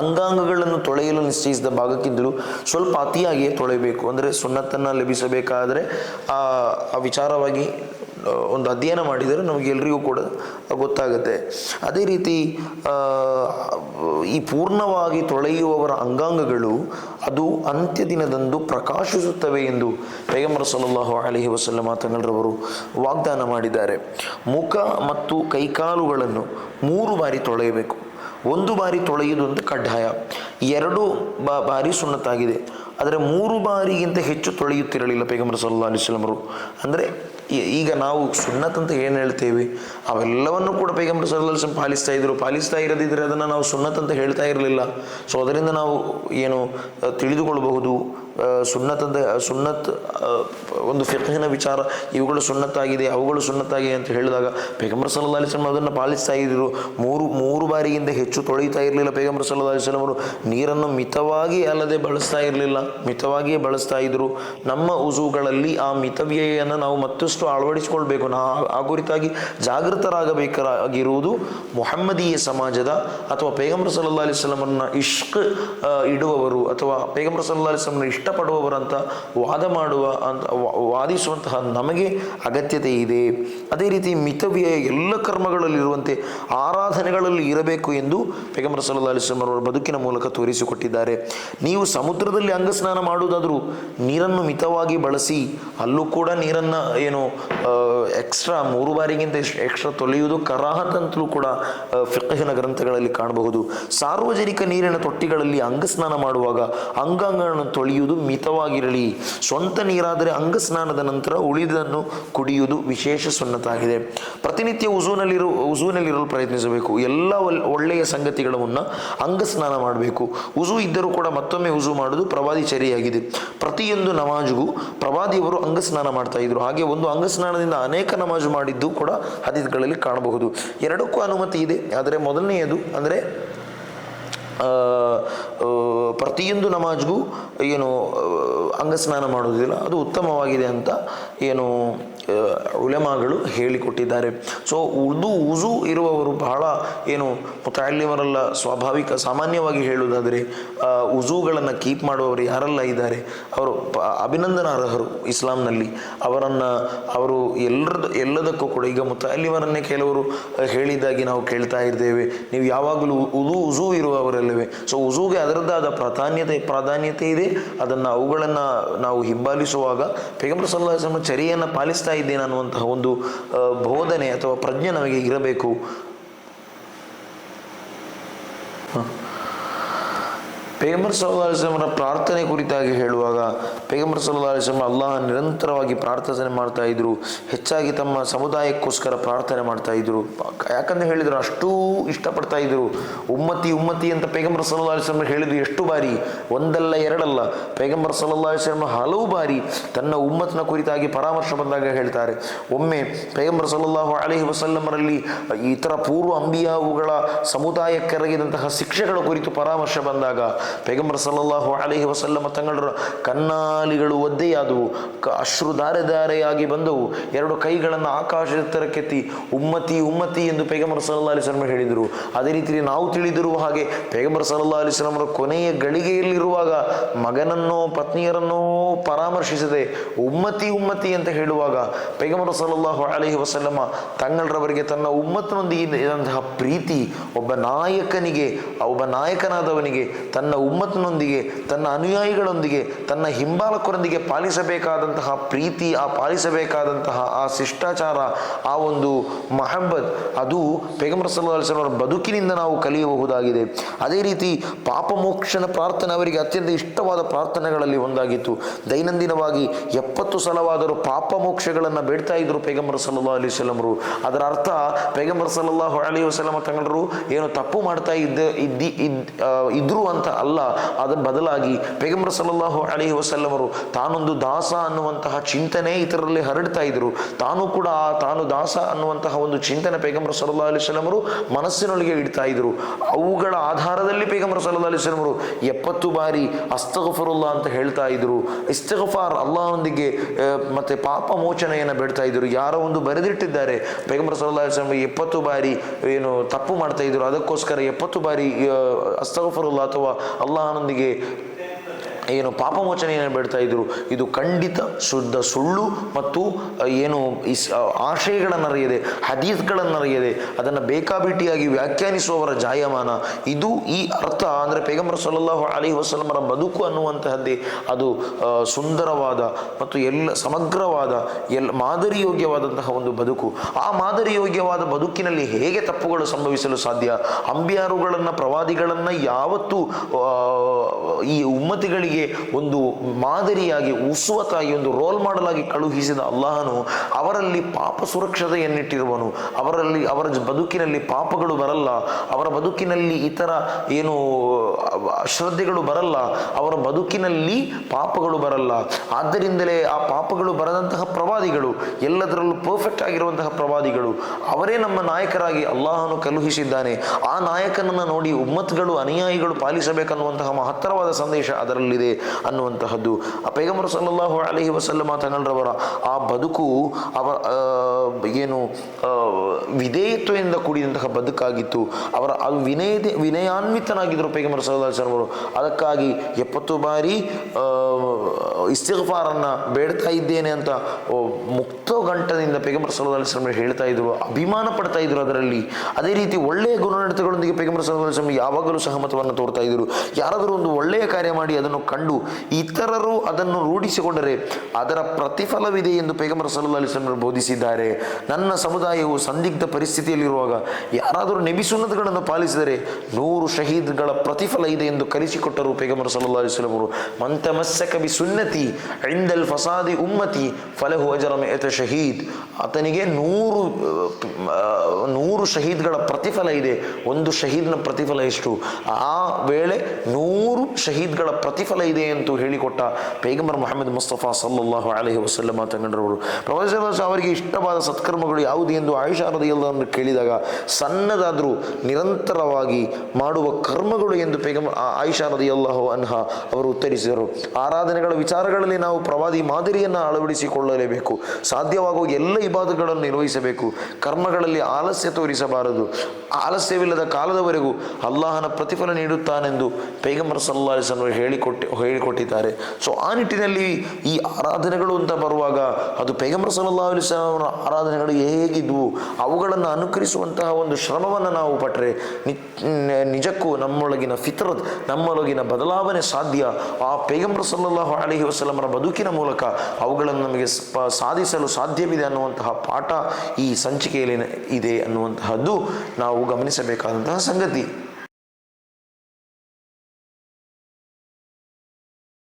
ಅಂಗಾಂಗಗಳನ್ನು ತೊಳೆಯಲು ನಿಶ್ಚಯಿಸಿದ ಭಾಗಕ್ಕಿಂತಲೂ ಸ್ವಲ್ಪ ಅತಿಯಾಗಿಯೇ ತೊಳೆಯಬೇಕು. ಅಂದರೆ ಸುನ್ನತ್ತನ್ನು ಲಭಿಸಬೇಕಾದರೆ ಆ ವಿಚಾರವಾಗಿ ಒಂದು ಅಧ್ಯಯನ ಮಾಡಿದರೆ ನಮಗೆ ಎಲ್ರಿಗೂ ಕೂಡ ಗೊತ್ತಾಗುತ್ತೆ. ಅದೇ ರೀತಿ ಈ ಪೂರ್ಣವಾಗಿ ತೊಳೆಯುವವರ ಅಂಗಾಂಗಗಳು ಅದು ಅಂತ್ಯ ದಿನದಂದು ಪ್ರಕಾಶಿಸುತ್ತವೆ ಎಂದು ಪೈಗಂಬರ ಸಲ್ಲಲ್ಲಾಹು ಅಲಿಹಿ ವಸಲ್ಲಮ ತಂಗಳರವರು ವಾಗ್ದಾನ ಮಾಡಿದ್ದಾರೆ. ಮುಖ ಮತ್ತು ಕೈಕಾಲುಗಳನ್ನು ಮೂರು ಬಾರಿ ತೊಳೆಯಬೇಕು. ಒಂದು ಬಾರಿ ತೊಳೆಯುವುದು ಅಂತ ಕಡ್ಡಾಯ. ಎರಡು ಬಾರಿ ಸುನ್ನತ್ತಾಗಿದೆ. ಆದರೆ ಮೂರು ಬಾರಿಗಿಂತ ಹೆಚ್ಚು ತೊಳೆಯುತ್ತಿರಲಿಲ್ಲ ಪೈಗಂಬರ ಸಲ್ಲಾ ಅಲಿಸ್ಲಮರು ಅಂದರೆ ಈಗ ನಾವು ಸುನ್ನತ್ ಅಂತ ಏನು ಹೇಳ್ತೇವೆ? ಅವೆಲ್ಲವನ್ನು ಕೂಡ ಪೈಗಂಬರ ಸಲ್ಲಾ ಪಾಲಿಸ್ತಾ ಇದ್ರು. ಪಾಲಿಸ್ತಾ ಇರದಿದ್ದರೆ ಅದನ್ನು ನಾವು ಸುನ್ನತ್ ಅಂತ ಹೇಳ್ತಾ ಇರಲಿಲ್ಲ. ಸೊ ಅದರಿಂದ ನಾವು ಏನು ತಿಳಿದುಕೊಳ್ಳಬಹುದು ಸುನ್ನತ್ ಅಂತ ಸುನ್ನತ್ ಒಂದು ಫಿಕ್ಹಿನ ವಿಚಾರ, ಇವುಗಳು ಸುನ್ನತ್ತಾಗಿದೆ, ಅವುಗಳು ಸುನ್ನತ್ತಾಗಿದೆ ಅಂತ ಹೇಳಿದಾಗ ಪೇಗಂಬರ್ ಸಲ್ಲಾ ಅಲಿಸ್ಲಂ ಅದನ್ನು ಪಾಲಿಸ್ತಾ ಇದ್ದರು ಮೂರು ಮೂರು ಬಾರಿಗಿಂತ ಹೆಚ್ಚು ತೊಳಿತಾ ಇರಲಿಲ್ಲ ಪೇಗಂಬರ್ ಸಲ್ಲಾ ಅಲಿಸ್ಲಂ ಅವರು. ನೀರನ್ನು ಮಿತವಾಗಿ ಅಲ್ಲದೆ ಬಳಸ್ತಾ ಇರಲಿಲ್ಲ, ಮಿತವಾಗಿಯೇ ಬಳಸ್ತಾ ಇದ್ದರು ನಮ್ಮ ಉಜುಗಳಲ್ಲಿ ಆ ಮಿತವ್ಯಯನ್ನು ನಾವು ಮತ್ತಷ್ಟು ಅಳವಡಿಸಿಕೊಳ್ಬೇಕು. ನಾ, ಆ ಕುರಿತಾಗಿ ಜಾಗೃತರಾಗಬೇಕಾಗಿರುವುದು ಮೊಹಮ್ಮದೀಯ ಸಮಾಜದ ಅಥವಾ ಪೇಗಂಬರ್ ಸಲ್ಲಾ ಅಲಿಸ್ಲಮನ್ನ ಇಷ್ಕ್ ಇಡುವವರು ಅಥವಾ ಪೇಗಂಬರ್ ಸಲ್ಲಾ ಅಲಿಸ್ಲಮನ್ನ ಇಷ್ಟಪಡುವವರಂತ ವಾದ ಮಾಡುವ ಅಂತ ವಾದಿಸುವಂತಹ ನಮಗೆ ಅಗತ್ಯತೆ ಇದೆ. ಅದೇ ರೀತಿ ಮಿತವ್ಯಯ ಎಲ್ಲ ಕರ್ಮಗಳಲ್ಲಿರುವಂತೆ ಆರಾಧನೆಗಳಲ್ಲಿ ಇರಬೇಕು ಎಂದು ಪೆಗಮರ ಸಲ್ಲಾ ಬದುಕಿನ ಮೂಲಕ ತೋರಿಸಿಕೊಟ್ಟಿದ್ದಾರೆ. ನೀವು ಸಮುದ್ರದಲ್ಲಿ ಅಂಗಸ್ನಾನ ಮಾಡುವುದಾದರೂ ನೀರನ್ನು ಮಿತವಾಗಿ ಬಳಸಿ ಅಲ್ಲೂ ಕೂಡ ನೀರನ್ನು ಏನು ಎಕ್ಸ್ಟ್ರಾ ಮೂರು ಬಾರಿಗಿಂತ ಎಕ್ಸ್ಟ್ರಾ ತೊಳೆಯುವುದು ಕರಾಹತ್ ಅಂತಲೂ ಕೂಡ ಆ, ಗ್ರಂಥಗಳಲ್ಲಿ ಕಾಣಬಹುದು. ಸಾರ್ವಜನಿಕ ನೀರಿನ ತೊಟ್ಟಿಗಳಲ್ಲಿ ಅಂಗಸ್ನಾನ ಮಾಡುವಾಗ ಅಂಗಾಂಗಗಳನ್ನು ತೊಳೆಯುವುದು ಮಿತವಾಗಿರಲಿ. ಸ್ವಂತ ನೀರಾದರೆ ಅಂಗಸ್ನಾನದ ನಂತರ ಉಳಿದನ್ನು ಕುಡಿಯುವುದು ವಿಶೇಷ ಸುನ್ನತಾಗಿದೆ. ಪ್ರತಿನಿತ್ಯ ಉಜೂನಲ್ಲಿರು ಉಜೂನಲ್ಲಿರಲು ಪ್ರಯತ್ನಿಸಬೇಕು. ಎಲ್ಲ ಒಳ್ಳೆಯ ಸಂಗತಿಗಳನ್ನು ಅಂಗ ಅಂಗಸ್ನಾನ ಮಾಡಬೇಕು. ಉಜು ಇದ್ದರೂ ಕೂಡ ಮತ್ತೊಮ್ಮೆ ಉಜು ಮಾಡುವುದು ಪ್ರವಾದಿ ಚರಿಯಾಗಿದೆ. ಪ್ರತಿಯೊಂದು ನಮಾಜ್ಗೂ ಪ್ರವಾದಿಯವರು ಅಂಗಸ್ನಾನ ಮಾಡ್ತಾ ಇದ್ರು. ಹಾಗೆ ಒಂದು ಅಂಗಸ್ನಾನದಿಂದ ಅನೇಕ ನಮಾಜು ಮಾಡಿದ್ದು ಕೂಡ ಹದಿತ್ಗಳಲ್ಲಿ ಕಾಣಬಹುದು. ಎರಡಕ್ಕೂ ಅನುಮತಿ ಇದೆ. ಆದರೆ ಮೊದಲನೆಯದು ಅಂದರೆ ಪ್ರತಿಯೊಂದು ನಮಾಜ್ಗೂ ಏನು ಅಂಗಸ್ನಾನ ಮಾಡೋದಿಲ್ಲ. ಅದು ಉತ್ತಮವಾಗಿದೆ ಅಂತ ಏನು ಉಲೆಮಾಗಳು ಹೇಳಿಕೊಟ್ಟಿದ್ದಾರೆ. ಸೊ ಉರ್ದು ಉಜು ಇರುವವರು ಬಹಳ ಏನು ಮುತಾಲಿಮರಲ್ಲ, ಸ್ವಾಭಾವಿಕ, ಸಾಮಾನ್ಯವಾಗಿ ಹೇಳುವುದಾದರೆ ಉಜುಗಳನ್ನು ಕೀಪ್ ಮಾಡುವವರು ಯಾರೆಲ್ಲ ಇದ್ದಾರೆ? ಅವರು ಅಭಿನಂದನಾರ್ಹರು ಇಸ್ಲಾಂನಲ್ಲಿ. ಅವರನ್ನು, ಅವರು ಎಲ್ಲರದ, ಎಲ್ಲದಕ್ಕೂ ಕೂಡ, ಈಗ ಮುತಾಲಿಮರನ್ನೇ ಕೆಲವರು ಹೇಳಿದಾಗಿ ನಾವು ಕೇಳ್ತಾ ಇದ್ದೇವೆ. ನೀವು ಯಾವಾಗಲೂ ಉದು, ಉಜು ಇರುವವರಲ್ಲವೇ? ಸೊ ಉಜುಗೆ ಅದರದ್ದಾದ ಪ್ರಾಧಾನ್ಯತೆ ಪ್ರಾಧಾನ್ಯತೆ ಇದೆ. ಅದನ್ನು ಅವುಗಳನ್ನು ನಾವು ಹಿಂಬಾಲಿಸುವಾಗ, ಪೇಗಂಬರ್ ಸಲ್ಲಾಹ್ ಚರಿಯನ್ನು ಪಾಲಿಸ್ತಾ ಇದ್ದೇನೆ ಅನ್ನುವಂತಹ ಒಂದು ಬೋಧನೆ ಅಥವಾ ಪ್ರಜ್ಞೆ ನಮಗೆ ಇರಬೇಕು. ಪೇಗಂಬರ್ ಸಲ್ಲಾ ಅಲಿಸ್ಲಮರ ಪ್ರಾರ್ಥನೆ ಕುರಿತಾಗಿ ಹೇಳುವಾಗ ಪೇಗಂಬರ್ ಸಲ್ಲಾ ಅಲಿಸ್ಲಮ್ ಅಲ್ಲಾಹ ನಿರಂತರವಾಗಿ ಪ್ರಾರ್ಥನೆ ಮಾಡ್ತಾ ಇದ್ರು, ಹೆಚ್ಚಾಗಿ ತಮ್ಮ ಸಮುದಾಯಕ್ಕೋಸ್ಕರ ಪ್ರಾರ್ಥನೆ ಮಾಡ್ತಾ ಇದ್ರು. ಯಾಕಂದ್ರೆ ಹೇಳಿದ್ರು, ಅಷ್ಟೂ ಇಷ್ಟಪಡ್ತಾ ಇದ್ರು. ಉಮ್ಮತಿ ಉಮ್ಮತಿ ಅಂತ ಪೇಗಂಬರ್ ಸಲ್ಲಾ ಅಲಿಸ್ಲಮ್ ಹೇಳಿದ್ರು ಎಷ್ಟು ಬಾರಿ? ಒಂದಲ್ಲ, ಎರಡಲ್ಲ. ಪೇಗಂಬರ್ ಸಲ್ಲಾ ಅಲಿಸ್ಲಮ್ ಹಲವು ಬಾರಿ ತನ್ನ ಉಮ್ಮತ್ನ ಕುರಿತಾಗಿ ಪರಾಮರ್ಶೆ ಬಂದಾಗ ಹೇಳ್ತಾರೆ. ಒಮ್ಮೆ ಪೇಗಂಬರ್ ಸಲ್ಲಲ್ಲಾಹು ಅಲಹಿ ವಸಲ್ಲಮರಲ್ಲಿ ಇತರ ಪೂರ್ವ ಅಂಬಿಯಾವುಗಳ ಸಮುದಾಯಕ್ಕೆರಗಿದಂತಹ ಶಿಕ್ಷೆಗಳ ಕುರಿತು ಪರಾಮರ್ಶೆ ಬಂದಾಗ ಪೈಗಂಬರ್ ಸಲ್ಲಲ್ಲಾಹು ಅಲೈಹಿ ವಸಲ್ಲಮ ತಂಗಳ ಕನ್ನಾಲಿಗಳು ಒದ್ದೆಯಾದವು. ಕ ಅಶ್ರು ಧಾರೆ ಧಾರೆಯಾಗಿ ಬಂದವು. ಎರಡು ಕೈಗಳನ್ನು ಆಕಾಶದ ಕೆತ್ತಿ ಉಮ್ಮತಿ ಉಮ್ಮತಿ ಎಂದು ಪೈಗಂಬರ್ ಸಲ್ಲಾ ಅಲಿಸ್ಲಮ್ ಹೇಳಿದರು. ಅದೇ ರೀತಿ ನಾವು ತಿಳಿದಿರುವ ಹಾಗೆ ಪೈಗಂಬರ್ ಸಲ್ಲಾ ಅಲಿಸ್ಲಮರ ಕೊನೆಯ ಗಳಿಗೆಯಲ್ಲಿರುವಾಗ ಮಗನನ್ನೋ, ಪತ್ನಿಯರನ್ನೋ ಪರಾಮರ್ಶಿಸದೆ ಉಮ್ಮತಿ ಉಮ್ಮತಿ ಅಂತ ಹೇಳುವಾಗ ಪೈಗಂಬರ್ ಸಲ್ಲಲ್ಲಾಹು ಅಲೈಹಿ ವಸಲ್ಲಮ ತಂಗಳರವರಿಗೆ ತನ್ನ ಉಮ್ಮತ್ತಿನೊಂದಿಗೆ ಇದ್ದಂತಹ ಪ್ರೀತಿ, ಒಬ್ಬ ನಾಯಕನಿಗೆ, ಒಬ್ಬ ನಾಯಕನಾದವನಿಗೆ ತನ್ನ ಉಮ್ಮತ್ತಿನೊಂದಿಗೆ ತನ್ನ ಅನುಯಾಯಿಗಳೊಂದಿಗೆ, ತನ್ನ ಹಿಂಬಾಲಕರೊಂದಿಗೆ ಪಾಲಿಸಬೇಕಾದಂತಹ ಪ್ರೀತಿ, ಆ ಪಾಲಿಸಬೇಕಾದಂತಹ ಆ ಶಿಷ್ಟಾಚಾರ, ಆ ಒಂದು ಮಹಬ್ಬತ್, ಅದು ಪೈಗಂಬರ್ ಸಲ್ಲಾ ಅಲಿಸ್ಲಮರ ಬದುಕಿನಿಂದ ನಾವು ಕಲಿಯಬಹುದಾಗಿದೆ. ಅದೇ ರೀತಿ ಪಾಪಮೋಕ್ಷನ ಪ್ರಾರ್ಥನೆ ಅವರಿಗೆ ಅತ್ಯಂತ ಇಷ್ಟವಾದ ಪ್ರಾರ್ಥನೆಗಳಲ್ಲಿ ಒಂದಾಗಿತ್ತು. ದೈನಂದಿನವಾಗಿ ಎಪ್ಪತ್ತು ಸಲವಾದರೂ ಪಾಪ ಮೋಕ್ಷಗಳನ್ನು ಬೇಡ್ತಾ ಇದ್ರು ಪೈಗಂಬರ್ ಸಲ್ಲಾ ಅಲಿ ಸಲಮರು ಅದರ ಅರ್ಥ ಪೈಗಂಬರ್ ಸಲ್ಲಲ್ಲಾಹು ಅಲಿ ವಸಲಮ ತಂಗಳರು ಏನು ತಪ್ಪು ಮಾಡ್ತಾ ಇದ್ದ, ಇದ್ದಿ, ಇದ್ ಇದ್ರು ಅಂತ ಅಲ್ಲ. ಅಲ್ಲ ಅದರ ಬದಲಾಗಿ ಪೇಗಂಬರ ಸಲ್ಲಲ್ಲಾಹು ಅಲೈಹಿ ವಸಲ್ಲಮರು ತಾನೊಂದು ದಾಸ ಅನ್ನುವಂತಹ ಚಿಂತನೆ ಇತರರಲ್ಲಿ ಹರಡ್ತಾ ಇದ್ರು. ತಾನು ಕೂಡ ಆ ತಾನು ದಾಸ ಅನ್ನುವಂತಹ ಒಂದು ಚಿಂತನೆ ಪೇಗಂಬರ ಸಲ್ಲಾ ಅಲಿ ವಸಲ್ಲಮರು ಮನಸ್ಸಿನೊಳಗೆ ಇಡ್ತಾ ಇದ್ರು. ಅವುಗಳ ಆಧಾರದಲ್ಲಿ ಪೇಗಂಬರ ಸಲ್ಲಾ ಅಲಿ ವಸಲ್ಲಮರು ಎಪ್ಪತ್ತು ಬಾರಿ ಅಸ್ತಗಫರುಲ್ಲಾ ಅಂತ ಹೇಳ್ತಾ ಇದ್ರು. ಇಸ್ತಗಫಾರ್ ಅಲ್ಲಾಹೊಂದಿಗೆ ಮತ್ತೆ ಪಾಪ ಮೋಚನೆಯನ್ನು ಬೇಡ್ತಾ ಇದ್ರು. ಯಾರೋ ಒಂದು ಬರೆದಿಟ್ಟಿದ್ದಾರೆ. ಪೇಗಂಬರ ಸಲ್ಲಾ ಅಲಿ ಎಪ್ಪತ್ತು ಬಾರಿ ಏನು ತಪ್ಪು ಮಾಡ್ತಾ ಇದ್ರು. ಅದಕ್ಕೋಸ್ಕರ ಎಪ್ಪತ್ತು ಬಾರಿ ಅಸ್ತಗಫರುಲ್ಲಾ ಅಥವಾ ಅಲ್ಲಾಹನೊಂದಿಗೆ ಏನು ಪಾಪಮೋಚನೆಯನ್ನು ಬಿಡ್ತಾ ಇದ್ರು ಇದು ಖಂಡಿತ ಶುದ್ಧ ಸುಳ್ಳು ಮತ್ತು ಏನು ಇಸ್ ಆ, ಆಶಯಗಳನ್ನು ಅರಿಯದೆ ಹದೀಸ್ಗಳನ್ನು ಅರಿಯದೆ ಅದನ್ನು ಬೇಕಾಬಿಟ್ಟಿಯಾಗಿ ವ್ಯಾಖ್ಯಾನಿಸುವವರ ಜಾಯಮಾನ. ಇದು ಈ ಅರ್ಥ. ಅಂದರೆ ಪೇಗಂಬರ ಸಲ್ಲಲ್ಲಾಹು ಅಲಿ ವಸಲಮರ ಬದುಕು ಅನ್ನುವಂತಹದ್ದೇ. ಅದು ಸುಂದರವಾದ ಮತ್ತು ಎಲ್ಲ ಸಮಗ್ರವಾದ ಎಲ್ಲ ಮಾದರಿಯೋಗ್ಯವಾದಂತಹ ಒಂದು ಬದುಕು. ಆ ಮಾದರಿಯೋಗ್ಯವಾದ ಬದುಕಿನಲ್ಲಿ ಹೇಗೆ ತಪ್ಪುಗಳು ಸಂಭವಿಸಲು ಸಾಧ್ಯ? ಅಂಬಿಯಾರುಗಳನ್ನು ಪ್ರವಾದಿಗಳನ್ನು ಯಾವತ್ತೂ ಈ ಉಮ್ಮತಿಗಳಿಗೆ ಒಂದು ಮಾದರಿಯಾಗಿ, ಉಸುವತಾಗಿ, ಒಂದು ರೋಲ್ ಮಾಡಲಾಗಿ ಕಳುಹಿಸಿದ ಅಲ್ಲಾಹನು ಅವರಲ್ಲಿ ಪಾಪ ಸುರಕ್ಷತೆಯನ್ನಿಟ್ಟಿರುವನು. ಅವರಲ್ಲಿ, ಅವರ ಬದುಕಿನಲ್ಲಿ ಪಾಪಗಳು ಬರಲ್ಲ. ಅವರ ಬದುಕಿನಲ್ಲಿ ಇತರ ಏನು ಅಶ್ರದ್ಧೆಗಳು ಬರಲ್ಲ. ಅವರ ಬದುಕಿನಲ್ಲಿ ಪಾಪಗಳು ಬರಲ್ಲ. ಆದ್ದರಿಂದಲೇ ಆ ಪಾಪಗಳು ಬರದಂತಹ ಪ್ರವಾದಿಗಳು, ಎಲ್ಲದರಲ್ಲೂ ಪರ್ಫೆಕ್ಟ್ ಆಗಿರುವಂತಹ ಪ್ರವಾದಿಗಳು, ಅವರೇ ನಮ್ಮ ನಾಯಕರಾಗಿ ಅಲ್ಲಾಹನು ಕಳುಹಿಸಿದ್ದಾನೆ. ಆ ನಾಯಕನನ್ನು ನೋಡಿ ಉಮ್ಮತ್ಗಳು, ಅನುಯಾಯಿಗಳು ಪಾಲಿಸಬೇಕನ್ನುವಂತಹ ಮಹತ್ತರವಾದ ಸಂದೇಶ ಅದರಲ್ಲಿದೆ. ಅನ್ನುವಂತಹದ್ದು. ಆ ಪೈಗಂಬರ್ ಅಲಹಿ ಅಲೈಹಿ ವಸಲ್ಲಮ ತಗೊಂಡ್ರವರ ಆ ಬದುಕು ಅವರ ಏನು ವಿಧೇಯತ್ವದಿಂದ ಕೂಡಿದಂತಹ ಬದುಕಾಗಿತ್ತು. ಅವರ ಅದು ವಿನಯ ವಿನಯಾನ್ವಿತನಾಗಿದ್ದರು ಪೈಗಂಬರ ಸಲ್ಲಾ ಅವರು ಅದಕ್ಕಾಗಿ ಎಪ್ಪತ್ತು ಬಾರಿ ಇಸ್ತಿಫಾರನ್ನು ಬೇಡ್ತಾ ಇದ್ದೇನೆ ಅಂತ ಮುಕ್ತ ಗಂಟದಿಂದ ಪೈಗಂಬರ್ ಸಲ್ಲಾ ಅಲಿಸ್ಲಾಮ್ ಹೇಳ್ತಾ ಇದ್ರು, ಅಭಿಮಾನ ಪಡ್ತಾ ಇದ್ರು ಅದರಲ್ಲಿ. ಅದೇ ರೀತಿ ಒಳ್ಳೆಯ ಗುಣನಡತೆಗಳೊಂದಿಗೆ ಪೈಗಂಬರ್ ಸಲ್ಲಾ ಅಲಿಸ್ಲಾಮ್ ಯಾವಾಗಲೂ ಸಹಮತವನ್ನು ತೋರ್ತಾ ಇದ್ರು. ಯಾರಾದರೂ ಒಂದು ಒಳ್ಳೆಯ ಕಾರ್ಯ ಮಾಡಿ ಅದನ್ನು ಕಂಡು ಇತರರು ಅದನ್ನು ರೂಢಿಸಿಕೊಂಡರೆ ಅದರ ಪ್ರತಿಫಲವಿದೆ ಎಂದು ಪೇಗಮರ ಸಲ್ಲಾ ಬೋಧಿಸಿದ್ದಾರೆ. ನನ್ನ ಸಮುದಾಯವು ಸಂದಿಗ್ಧ ಪರಿಸ್ಥಿತಿಯಲ್ಲಿರುವಾಗ ಯಾರಾದರೂ ನೆಬಿಸುನ್ನತಗಳನ್ನು ಪಾಲಿಸಿದರೆ ನೂರು ಶಹೀದ್ಗಳ ಪ್ರತಿಫಲ ಇದೆ ಎಂದು ಕಲಿಸಿಕೊಟ್ಟರು ಪೇಗಮರ ಸಲ್ಲಾ ಅಲಿಸ್ಲಾಮ್ ಅವರು. ಮಂತಮಸ್ಸಕ ಸುನ್ನತಿ ಇಂದಲ್ ಫಸಾದಿ ಉಮ್ಮತಿ ಫಲಹು ಅಜರಮ ಎತ ಶಹೀದ್. ಆತನಿಗೆ ನೂರು ನೂರು ಶಹೀದ್ಗಳ ಪ್ರತಿಫಲ ಇದೆ. ಒಂದು ಶಹೀದ್ನ ಪ್ರತಿಫಲ ಎಷ್ಟು? ಆ ವೇಳೆ ನೂರು ಶಹೀದ್ಗಳ ಪ್ರತಿಫಲ ಇದೆ ಎಂದು ಹೇಳಿಕೊಟ್ಟ ಪೈಗಂಬರ್ ಮೊಹಮ್ಮದ್ ಮುಸ್ತಫಾ ಸಲ್ಲಲ್ಲಾಹು ಅಲಹಿ ವಸಲ್ಲಮ ತಂಗಂಡ್ರವರು ಪ್ರವಾಸ ಅವರಿಗೆ ಇಷ್ಟವಾದ ಸತ್ಕರ್ಮಗಳು ಯಾವುದು ಎಂದು ಆಯುಷಾರದ ಎಲ್ಲವನ್ನು ಕೇಳಿದಾಗ, ಸಣ್ಣದಾದರೂ ನಿರಂತರವಾಗಿ ಮಾಡುವ ಕರ್ಮಗಳು ಎಂದು ಪೈಗಂಬರ್ ಆಯುಷಾರದ ಅಲ್ಲಾಹು ಅನ್ಹ ಅವರು ಉತ್ತರಿಸಿದರು. ಆರಾಧನೆಗಳ ವಿಚಾರಗಳಲ್ಲಿ ನಾವು ಪ್ರವಾದಿ ಮಾದರಿಯನ್ನು ಅಳವಡಿಸಿಕೊಳ್ಳಲೇಬೇಕು. ಸಾಧ್ಯವಾಗುವ ಎಲ್ಲ ಇಬಾದಗಳನ್ನು ನಿರ್ವಹಿಸಬೇಕು. ಕರ್ಮಗಳಲ್ಲಿ ಆಲಸ್ಯ ತೋರಿಸಬಾರದು. ಆಲಸ್ಯವಿಲ್ಲದ ಕಾಲದವರೆಗೂ ಅಲ್ಲಾಹನ ಪ್ರತಿಫಲ ನೀಡುತ್ತಾನೆಂದು ಪೈಗಂಬರ್ ಸಲ್ಲಾ ಅಲಿಸ್ಲಾಮ್ ಹೇಳಿಕೊಟ್ಟಿ ಹೇಳಿಕೊಟ್ಟಿದ್ದಾರೆ. ಸೊ ಆ ನಿಟ್ಟಿನಲ್ಲಿ ಈ ಆರಾಧನೆಗಳು ಅಂತ ಬರುವಾಗ ಅದು ಪೈಗಂಬರ ಸಲ್ಲಾ ಅಲಿಸ್ಲಾಮರ ಆರಾಧನೆಗಳು ಹೇಗಿದ್ವು, ಅವುಗಳನ್ನು ಅನುಕರಿಸುವಂತಹ ಒಂದು ಶ್ರಮವನ್ನು ನಾವು ಪಟ್ಟರೆ ನಿಜಕ್ಕೂ ನಮ್ಮೊಳಗಿನ ಫಿತ್ರದ್, ನಮ್ಮೊಳಗಿನ ಬದಲಾವಣೆ ಸಾಧ್ಯ. ಆ ಪೈಗಂಬರ ಸಲ್ಲಲ್ಲಾಹು ಅಲಹಿ ವಸಲಮರ ಬದುಕಿನ ಮೂಲಕ ಅವುಗಳನ್ನು ನಮಗೆ ಸಾಧಿಸಲು ಸಾಧ್ಯವಿದೆ ಅನ್ನುವಂತಹ ಪಾಠ ಈ ಸಂಚಿಕೆಯಲ್ಲಿ ಇದೆ ಅನ್ನುವಂತಹದ್ದು ನಾವು ಗಮನಿಸಬೇಕಾದಂತಹ ಸಂಗತಿ.